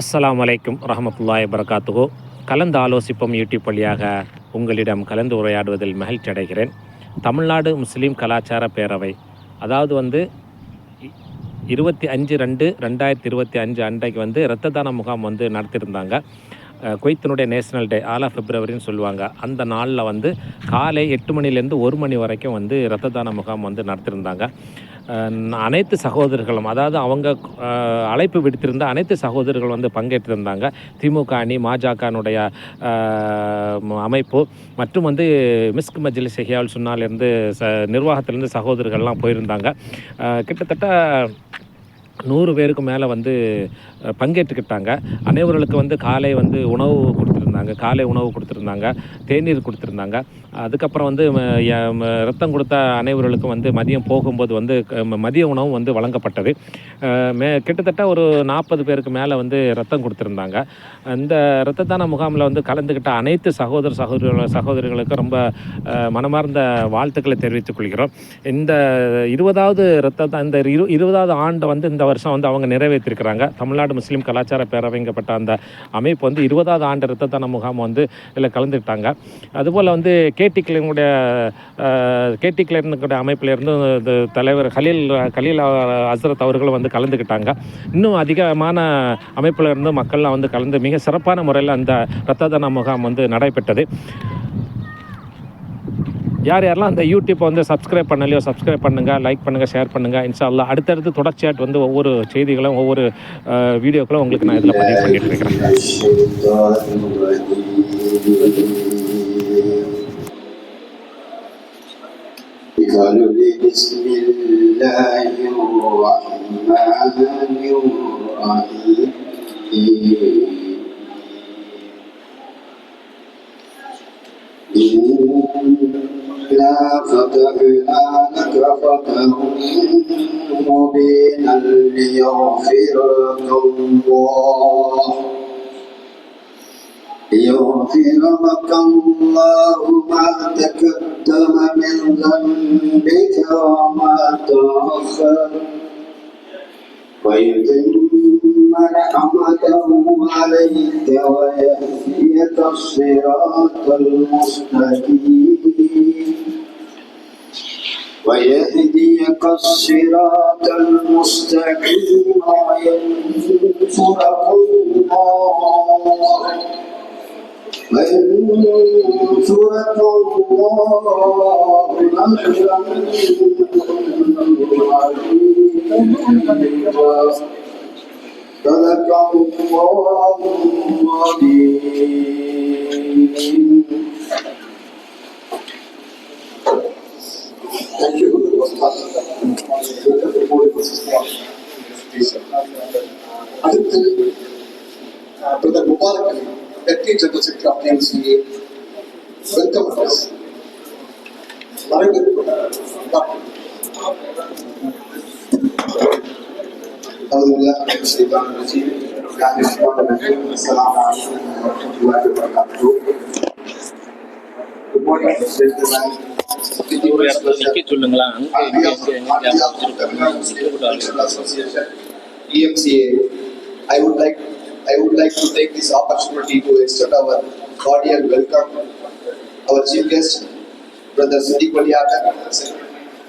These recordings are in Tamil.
அஸ்லாம் வலைக்கும் ரஹமத்துல்லாய் வரகாத்துகோ கலந்து ஆலோசிப்போம் யூடியூப் வழியாக உங்களிடம் கலந்து உரையாடுவதில் மகிழ்ச்சி அடைகிறேன். தமிழ்நாடு முஸ்லீம் கலாச்சார பேரவை. அதாவது வந்து இருபத்தி அஞ்சு ரெண்டு ரெண்டாயிரத்தி இருபத்தி அஞ்சு அன்றைக்கு வந்து இரத்த தான முகாம் வந்து நடத்தியிருந்தாங்க. குவைத்தினுடைய நேஷனல் டே ஆலா பிப்ரவரின்னு சொல்லுவாங்க. அந்த நாளில் வந்து காலை எட்டு மணிலேருந்து ஒரு மணி வரைக்கும் வந்து இரத்த தான முகாம் வந்து நடத்தியிருந்தாங்க. அனைத்து சகோதரர்களும் அதாவது அவங்க அழைப்பு விடுத்திருந்த அனைத்து சகோதரர்கள் வந்து பங்கேற்றிருந்தாங்க. திமுக அணி மாஜகனுடைய அமைப்பு மற்றும் வந்து மிஸ்க் மஜ்லிஸ் ஹியால் சுன்னாலேருந்து ச நிர்வாகத்திலேருந்து சகோதரர்கள்லாம் போயிருந்தாங்க. கிட்டத்தட்ட நூறு பேருக்கு மேலே வந்து பங்கேற்றுக்கிட்டாங்க. அனைவர்களுக்கு வந்து காலை வந்து உணவு கொடுத்துருந்தாங்க. காலை உணவு கொடுத்துருந்தாங்க. தேநீர் கொடுத்துருந்தாங்க. அதுக்கப்புறம் வந்து ரத்தம் கொடுத்த அனைவர்களுக்கும் வந்து மதியம் போகும்போது வந்து மதிய உணவும் வந்து வழங்கப்பட்டது. மே கிட்டத்தட்ட ஒரு நாற்பது பேருக்கு மேலே வந்து ரத்தம் கொடுத்துருந்தாங்க. இந்த இரத்த தான முகாமில் வந்து கலந்துக்கிட்ட அனைத்து சகோதர சகோதர சகோதரிகளுக்கும் ரொம்ப மனமார்ந்த வாழ்த்துக்களை தெரிவித்துக் கொள்கிறோம். இந்த இருபதாவது இரத்த இந்த இரு இருபதாவது ஆண்டை வந்து இந்த வருஷம் வந்து அவங்க நிறைவேற்றிருக்கிறாங்க. தமிழ்நாடு முஸ்லீம் கலாச்சார பேரவைங்கப்பட்ட அந்த அமைப்பு வந்து இருபதாவது ஆண்டு இரத்த தான முகாம் வந்து இதில் கலந்துக்கிட்டாங்க. அதுபோல் வந்து கேடி கிளனுடைய கேடி கிளனுடைய அமைப்பிலிருந்து இது தலைவர் கலீல் கலீல் ஹசரத் அவர்களும் வந்து கலந்துக்கிட்டாங்க. இன்னும் அதிகமான அமைப்பில் இருந்து மக்கள்லாம் வந்து கலந்து மிக சிறப்பான முறையில் அந்த இரத்த தான முகாம் வந்து நடைபெற்றது. யார் யாரெல்லாம் அந்த யூடியூப்பை வந்து சப்ஸ்கிரைப் பண்ணலையோ சப்ஸ்கிரைப் பண்ணுங்கள் லைக் பண்ணுங்கள் ஷேர் பண்ணுங்கள் இன்ஷா அடுத்தடுத்து தொடர்ச்சியாட்டு வந்து ஒவ்வொரு செய்திகளும் ஒவ்வொரு வீடியோக்களும் உங்களுக்கு நான் இதில் பதிவு பண்ணிட்டு இருக்கிறேன். فتحنا لك مبينا ليغفر لك الله ليغفر لك الله ما تقدم من ذنبك وما تأخر ويتم نعمته عليك ويهديك الصراط المستقيم ويهديك الصراط المستقيم وينصرك الله. وينصرك الله. نصرا عزيزا صدق الله العظيم அடுத்து brother Mubarak Ali deputy general secretary of MCA welcome address வரவேற்பு أعوذ بالله من الشيطان الرجيم بسم الله الرحمن الرحيم السلام عليكم ورحمة الله وبركاته Good morning, gentlemen. ஒரு இடத்துல நிற்க சொல்லுங்களா அங்கே எங்கே எங்கே எங்கே Association, EMCA, I would like, I would like to take this opportunity to extend our cordial welcome, our chief guest, Brother Siddiq Waliaga,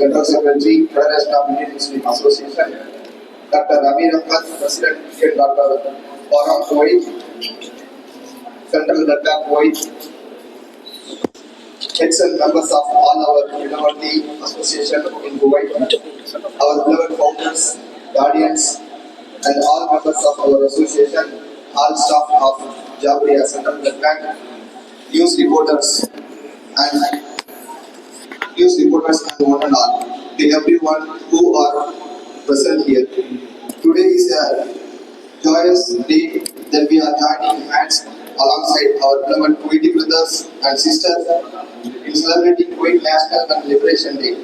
General Secretary, Federation of Indian Muslim Association, Dr. Amir Ahmad, President, and Dr. Farham Kuwait, Central Data Kuwait, excellent members of all our university association in Kuwait, our beloved founders, guardians, and all members of our association, all staff of Jabriya Central Bank, news reporters, and news reporters and one and all, to everyone who are present here. Today is a joyous day that we are joining hands alongside our beloved Kuwaiti brothers and sisters in celebrating Kuwait National and Liberation Day.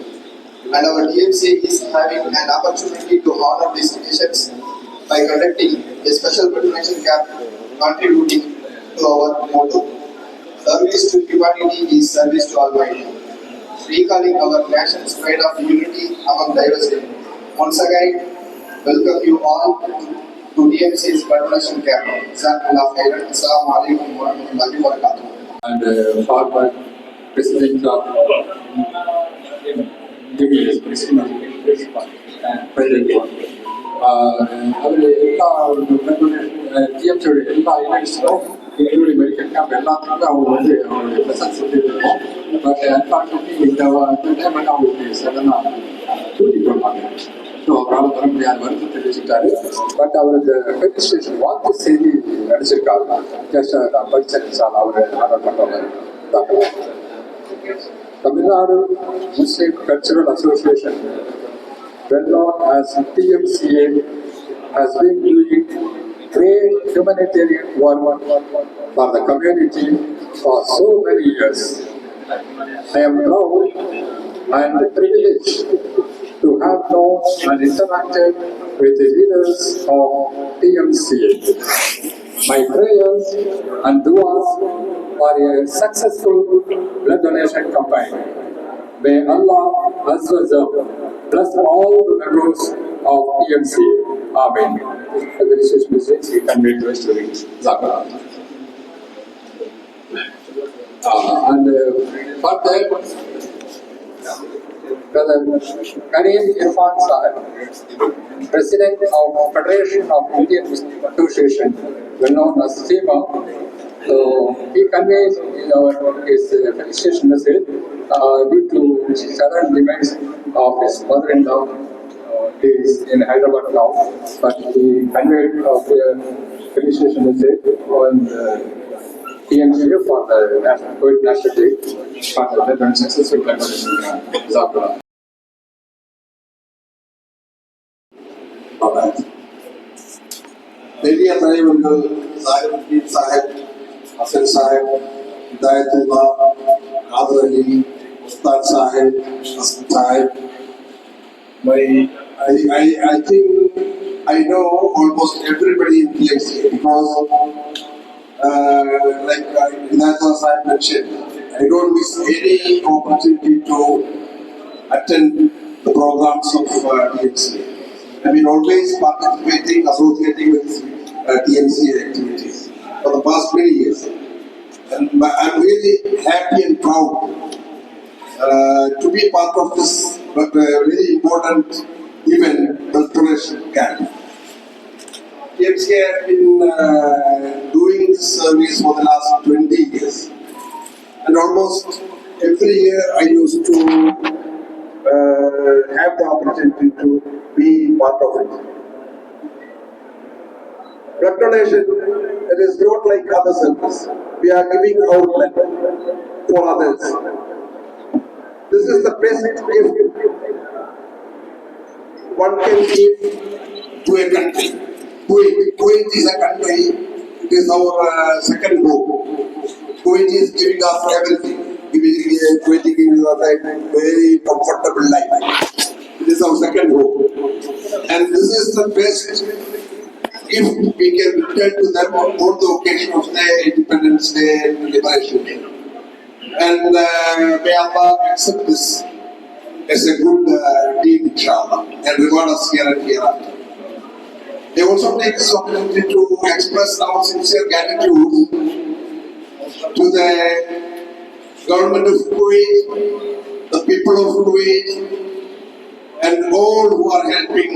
And our DMCA is having an opportunity to honor these occasions by conducting a special patronation camp contributing to our motto. Service to humanity is service to Almighty. Recalling our nation's pride of unity among diversity. Once again, welcome you all to DMC's graduation camp. Jazakallah khairan. Assalamu alaikum wa rahmatullahi wa barakatuh. and uh, former president of UBS, president and president. அவர் எல்லா டிஎம்சியோட எல்லா யூனிட்ஸும் இன்க்ளூடிங் மெடிக்கல் கேம்ப் எல்லாத்துக்குமே அவங்க வந்து அவங்களுடைய ப்ரெசன்ஸ் வந்து இருக்கும் பட் அன்ஃபார்ச்சுனேட்லி இந்த டைம் வந்து அவங்களுக்கு சடனாக தூக்கி போட்டாங்க அவரால் வர முடியாத வருத்தம் தெரிவிச்சுட்டாரு பட் அவருக்கு ரெஜிஸ்ட்ரேஷன் வாழ்த்து செய்தி நடிச்சிருக்காரு ஜஸ்ட் நான் படிச்சேன் சார் அவர் order பண்ணுறவர் Tamil Nadu Muslim cultural association well known as TMCA, has been doing great humanitarian work for the community for so many years. I am proud and privileged to have known and interacted with the leaders of TMCA. My prayers and duas for a successful blood donation campaign. May Allah Azza bless all the members of TMC. Amen. The religious. Uh, and uh, for that, Brother Karim Irfan Sahib, President of Federation of Indian Muslim Association, well known as FEMA, so he conveys in our his uh, felicitation message uh, due to sudden demands of his mother-in-law. Uh, he is in Hyderabad now, but he conveyed the felicitation message on the TMCA for the National National Day for the veteran successful collaboration in Zakura. വലിയ തലവരുകൾ സാഹിബുദ്ദീൻ സാഹിബ് ഹസൻ സാഹിബ് ഹിദായത്തുള്ള Sahib, അലി ഉസ്താദ് Sahib, Hasan Sahib. My, I, I, I think I know almost everybody in PMCA because, uh, like uh, Sahib mentioned, I don't miss any opportunity to attend the programs of uh, I've been always participating, associating with uh, TMC activities for the past many years. And I'm really happy and proud uh, to be part of this but, uh, very important event, restoration camp. TMC has been uh, doing this service for the last 20 years. And almost every year I used to have the opportunity to be part of it. Blood it is not like other service. We are giving our blood for others. This is the best gift one can give to a country. Kuwait, Kuwait is a country, it is our uh, second home. Kuwait is giving us everything. Is giving us a very comfortable life. It is our second home. And this is the best if we can return to them on both the occasion of their Independence Day and Liberation Day. And uh, may Allah accept this as a good uh, deed, inshallah, and reward us here and hereafter. They also take this opportunity to express our sincere gratitude to the government of Kuwait, the people of Kuwait, and all who are helping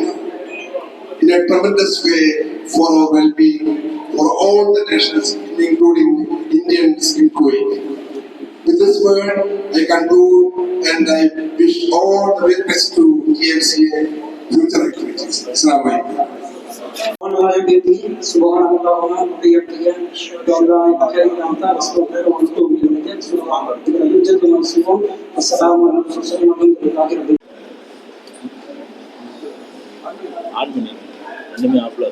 in a tremendous way for our well-being, for all the nations, including Indians in Kuwait. With this word, I conclude and I wish all the very best to TMCA future activities. Assalamu alaikum. سبحان اللهم وبحمده أشهد أن لا إله إلا أنت أستغفرك وأتوب إليك سبحان ربك رب العزة عما يصفون والسلام على المرسلين والحمد لله رب العالمين on பண்ணி ரெண்டுமே ஆஃப்ல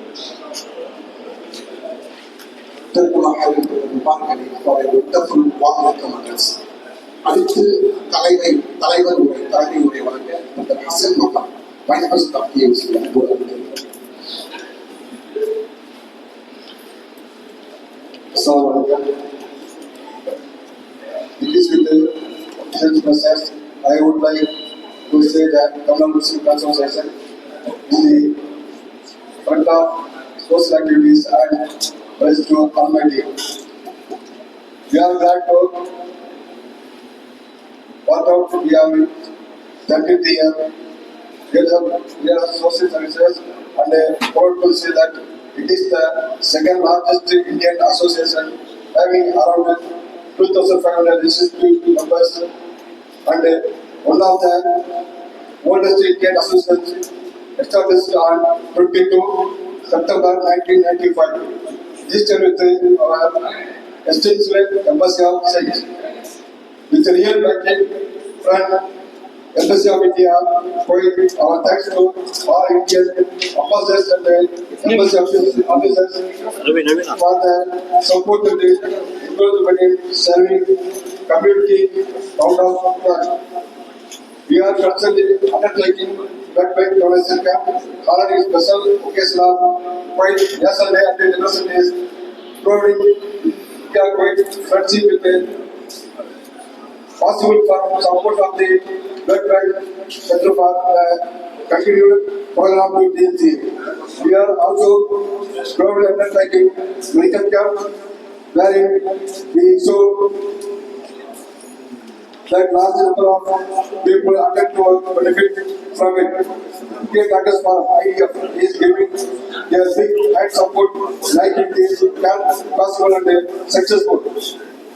அடுத்து தலைமை தலைவர் உரை தலைமை உரை வழங்க doctor Hasan Maha vice president of TMC So, in this with the official process, I would like to say that Tamil Muslim Association, in the front of social activities and praise to Almighty. We are glad to work out we have 30th year. We are, we are social services and uh, proud to say that it is the second largest Indian association having around 2,500 registered members and uh, one of the oldest Indian associations established on 22 September 1995. Registered with our extensive embassy of science. With real backing from SSC of India our thanks to all Indian ambassadors and embassy officers for the support serving community out of work. We are constantly undertaking blood bank donation camp, honoring special occasion of Kuwait National Day and International Days, proving India Kuwait friendship with possible for support of the blood bank center uh, for the continued program with DNC. We are also proudly undertaking medical camp wherein we show that large number of people attend to benefit from it. Get Dr. for IDF is giving their big hand support like it is camp possible and uh, successful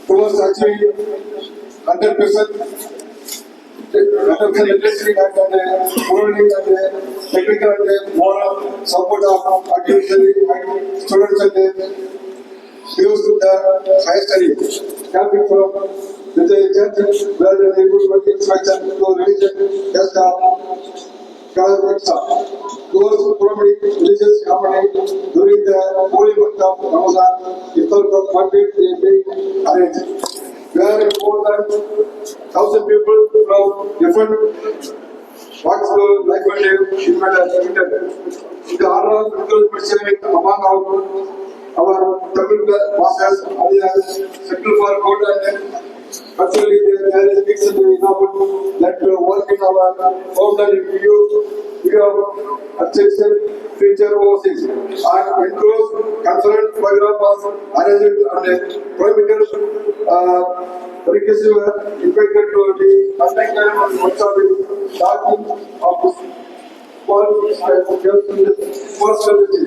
towards achieving hundred percent hundred industry का करते हैं कोडिंग करते हैं टेक्निकल करते हैं moral support of activity student करते हैं use the higher study coming from the intent where the improvement instruction to religion desktop those promoting religious harmony during the holy month of Ramadan, people from Madrid, they being arranged. Where thousand people from different walks of life and live. In the honor of serving among our our Tamil masters, alias Central for Good and Actually, there, there is mixed enough that work in our founder you we have attraction future overseas. And includes conference program arranged and a perimeter uh, receiver impacted to the affected WhatsApp starting of this personality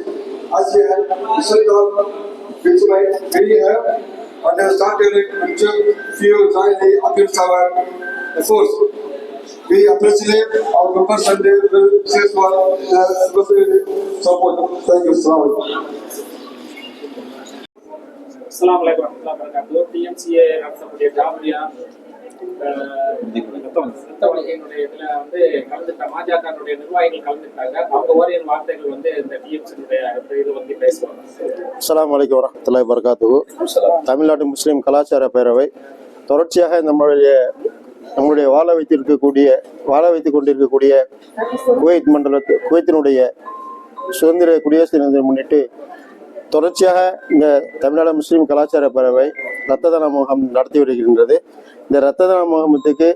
as a have, which might we have and have started which few join the against our efforts. We appreciate our members and they will say for the special support. Thank you, Salaam. அஸ்லாம் வலைக்கம் வரமத்துல்லாஹி வரகாத்து டிஎம்சிஏ நடத்தக்கூடிய ஜாமியா ரத்த வழிகையினுடைய வந்து கலந்துட்ட பாஜகனுடைய நிர்வாகிகள் கலந்துட்டாங்க அவங்க ஓரியின் வார்த்தைகள் வந்து இந்த டிஎம்சியினுடைய இது வந்து பேசுவாங்க முஸ்லீம் கலாச்சார பேரவை. தொடர்ச்சியாக நம்மளுடைய நம்முடைய வாழ வைத்திருக்கக்கூடிய வாழ வைத்துக் கொண்டிருக்கக்கூடிய குவைத் மண்டலத்து குவைத்தினுடைய சுதந்திர குடியரசு தினத்தை முன்னிட்டு தொடர்ச்சியாக இந்த தமிழ்நாடு முஸ்லீம் கலாச்சார பேரவை இரத்த தான முகாம் நடத்தி வருகின்றது. இந்த இரத்த தான முகாமத்துக்கு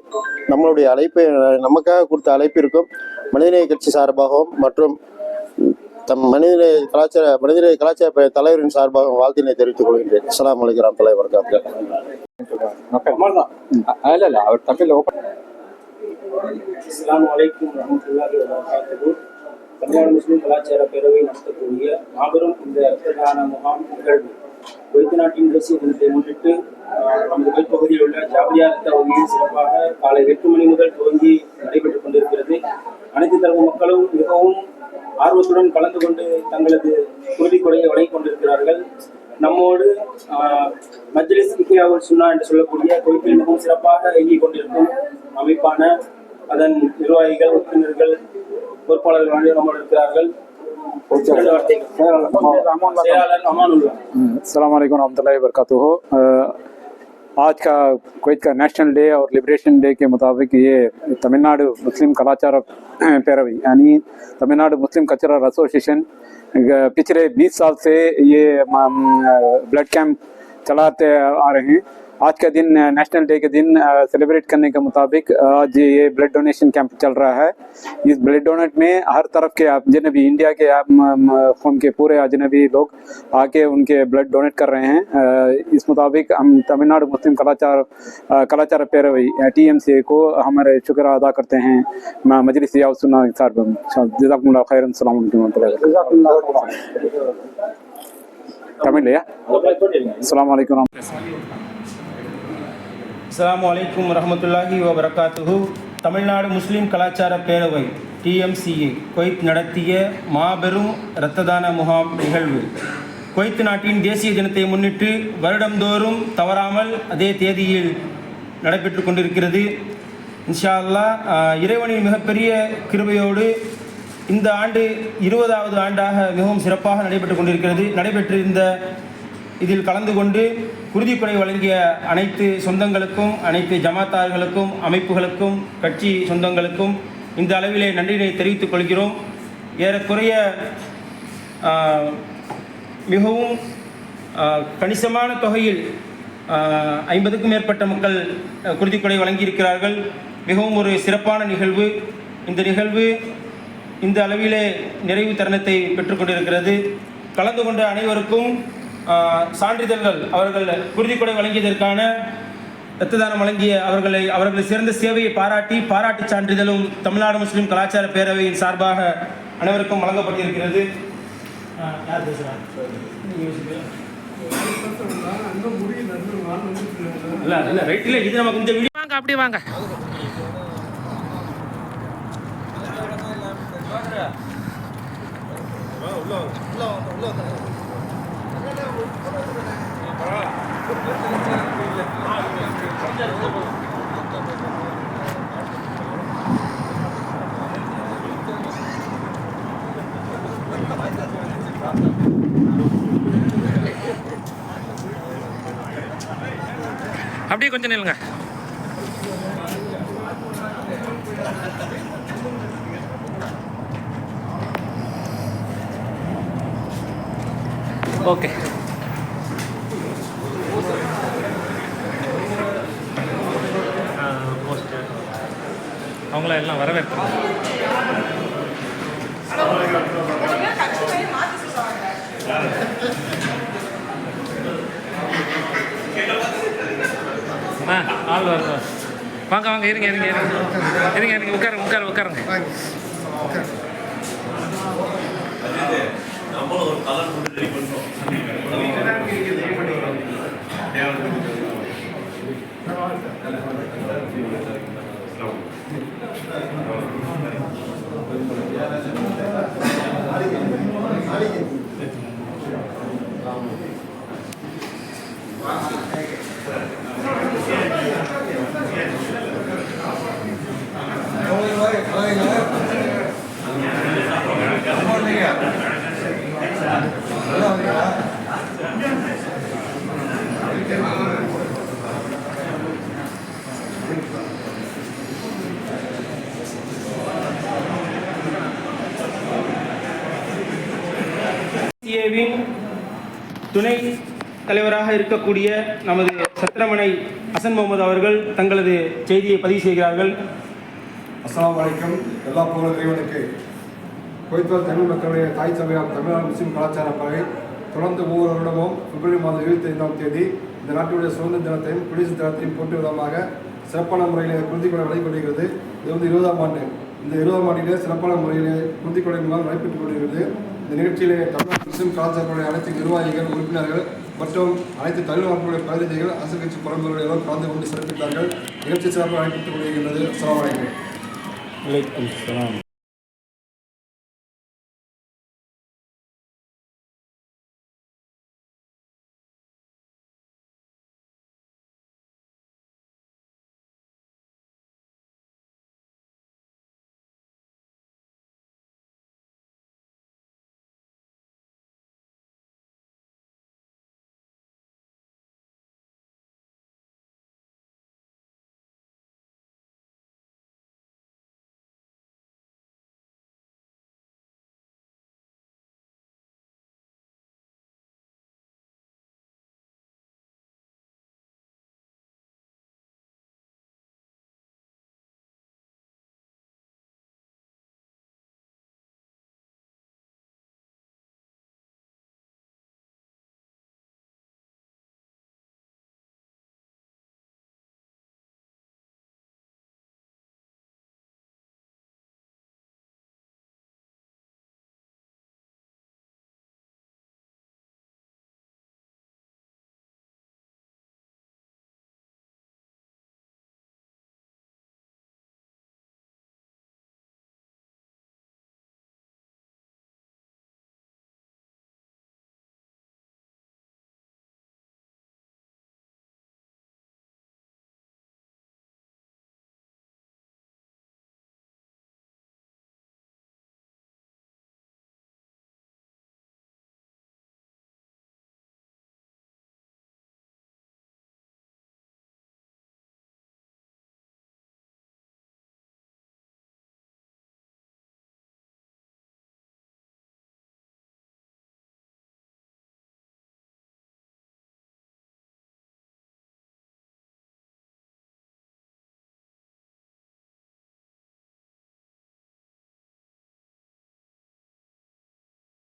நம்மளுடைய அழைப்பை நமக்காக கொடுத்த அழைப்பிற்கும் மனிதநேய கட்சி சார்பாகவும் மற்றும் தம் மனிதநேய கலாச்சார மனிதநேய கலாச்சார தலைவரின் சார்பாக வாழ்த்தினை தெரிவித்துக் கொள்கின்றேன். அஸ்ஸலாமு அலைக்கும் வரஹ்மத்துல்லாஹி வபரகாத்துஹு. இல்ல இல்ல அவர் தமிழ்ல தமிழ்நாடு முஸ்லீம் கலாச்சார பேரவை நடத்தக்கூடிய மாபெரும் இந்த ரத்ததான முகாம் நிகழ்வு. குவைத்து நாட்டின் தேசிய தினத்தை முன்னிட்டு நமது குவைத் பகுதியில் உள்ள ஜாபியா ரத்த வங்கியில் சிறப்பாக காலை எட்டு மணி முதல் துவங்கி நடைபெற்றுக் கொண்டிருக்கிறது. அனைத்து தரப்பு மக்களும் மிகவும் ஆர்வத்துடன் கலந்து கொண்டு தங்களது உறுதி கொடையை வழங்கிக் கொண்டிருக்கிறார்கள். நம்மோடு மஜ்லிஸ் இஹ்யாவுல் சுன்னா என்று சொல்லக்கூடிய கோயிலில் மிகவும் சிறப்பாக இயங்கிக் கொண்டிருக்கும் அமைப்பான அதன் நிர்வாகிகள் உறுப்பினர்கள் பொறுப்பாளர்கள் அனைவரும் நம்மோடு இருக்கிறார்கள் இரண்டு வார்த்தைகள். செயலாளர் அமானுல்லா अस्सलाम वालेकुम रहमतुल्लाहि वबरकातुहू अ, आज का कुवैत का नेशनल डे और लिबरेशन डे के मुताबिक ये तमिलनाडु मुस्लिम कलाचार पैरवी यानी तमिलनाडु मुस्लिम कल्चरल एसोसिएशन ग- पिछले 20 साल से ये ब्लड कैंप चलाते आ रहे हैं आज का दिन नेशनल डे के दिन सेलिब्रेट करने के मुताबिक आज ये ब्लड डोनेशन कैंप चल रहा है। इस ब्लड डोनेट में हर तरफ़ के अजनबी इंडिया के होम के पूरे अजनबी लोग आके उनके ब्लड डोनेट कर रहे हैं। इस मुताबिक हम तमिलनाडु मुस्लिम कलाचार कलाचार पैरवी टी एम सी को हमारे शुक्र अदा करते हैं। मजलिस साहब खैरन सलाम அஸ்லாம் வலைக்கம் வரமத்துல்லாஹி அலைக்கும் தமிழ்நாடு முஸ்லீம் கலாச்சார பேரவை டிஎம்சிஏ கொய்த் நடத்திய மாபெரும் இரத்த தான முகாம் நிகழ்வு. கொய்த் நாட்டின் தேசிய தினத்தை முன்னிட்டு வருடந்தோறும் தவறாமல் அதே தேதியில் நடைபெற்று கொண்டிருக்கிறது. இன்ஷா அல்லாஹ் இறைவனின் மிகப்பெரிய கிருபையோடு இந்த ஆண்டு இருபதாவது ஆண்டாக மிகவும் சிறப்பாக நடைபெற்று கொண்டிருக்கிறது. நடைபெற்றிருந்த இதில் கலந்து கொண்டு குருதிக்குறை வழங்கிய அனைத்து சொந்தங்களுக்கும் அனைத்து ஜமாத்தார்களுக்கும் அமைப்புகளுக்கும் கட்சி சொந்தங்களுக்கும் இந்த அளவிலே நன்றினை தெரிவித்துக் கொள்கிறோம். ஏறக்குறைய மிகவும் கணிசமான தொகையில் ஐம்பதுக்கும் மேற்பட்ட மக்கள் குருதிக்கொடை வழங்கியிருக்கிறார்கள். மிகவும் ஒரு சிறப்பான நிகழ்வு. இந்த நிகழ்வு இந்த அளவிலே நிறைவு தருணத்தை பெற்றுக்கொண்டிருக்கிறது கலந்து கொண்ட அனைவருக்கும் சான்றிதழ்கள் அவர்கள் குருதிக்கொடை வழங்கியதற்கான இரத்த தானம் வழங்கிய அவர்களை அவர்கள் சிறந்த சேவையை பாராட்டி பாராட்டுச் சான்றிதழும் தமிழ்நாடு முஸ்லிம் கலாச்சார பேரவையின் சார்பாக அனைவருக்கும் வழங்கப்பட்டிருக்கிறது. யார்? இல்ல இல்ல இது நமக்கு இந்த வீடியோ வாங்க அப்படி வாங்க. அப்படியே கொஞ்சம் நில்லுங்க. ஓகே. அவங்கள எல்லாம் வரவேற்கிறோம். ஆ ஆள் வருது வாங்க வாங்க இருங்க இருங்க இருங்க. இருங்க இருங்க உட்காருங்க உட்காரு உட்காருங்க. சிஏவின் どうも。தலைவராக இருக்கக்கூடிய நமது சத்திரமனை ஹசன் முகமது அவர்கள் தங்களது செய்தியை பதிவு செய்கிறார்கள். அஸ்லாம் வலைக்கம் எல்லா புகழும் இறைவனுக்கு. கோய்த்தல் தமிழ் மக்களுடைய தாய் சபையால் தமிழ்நாடு முஸ்லீம் கலாச்சார பறவை தொடர்ந்து ஒவ்வொரு வருடமும் பிப்ரவரி மாதம் இருபத்தி ஐந்தாம் தேதி இந்த நாட்டுடைய சுதந்திர தினத்தையும் குடியரசு தினத்தையும் போட்டி விதமாக சிறப்பான முறையில் குருதிக்கொடை நடைபெறுகிறது. இது வந்து இருபதாம் ஆண்டு. இந்த இருபதாம் ஆண்டிலே சிறப்பான முறையில் குருதிக்கொலை முகாம் நடைபெற்றுக் கொண்டிருக்கிறது. இந்த நிகழ்ச்சியிலே தமிழ்நாடு முஸ்லிம் கலாச்சாரங்களுடைய அனைத்து நிர்வாகிகள் உறுப்பினர்கள் மற்றும் அனைத்து தமிழ்நாட்டுடைய பிரதிநிதிகள் அரசு கட்சி பிரமுகர்கள் கலந்து கொண்டு சிறப்பித்தார்கள். நிகழ்ச்சி சிறப்பாக நடைபெற்றுக் கொண்டிருக்கின்றது. அஸ்லாம் வலைக்கம்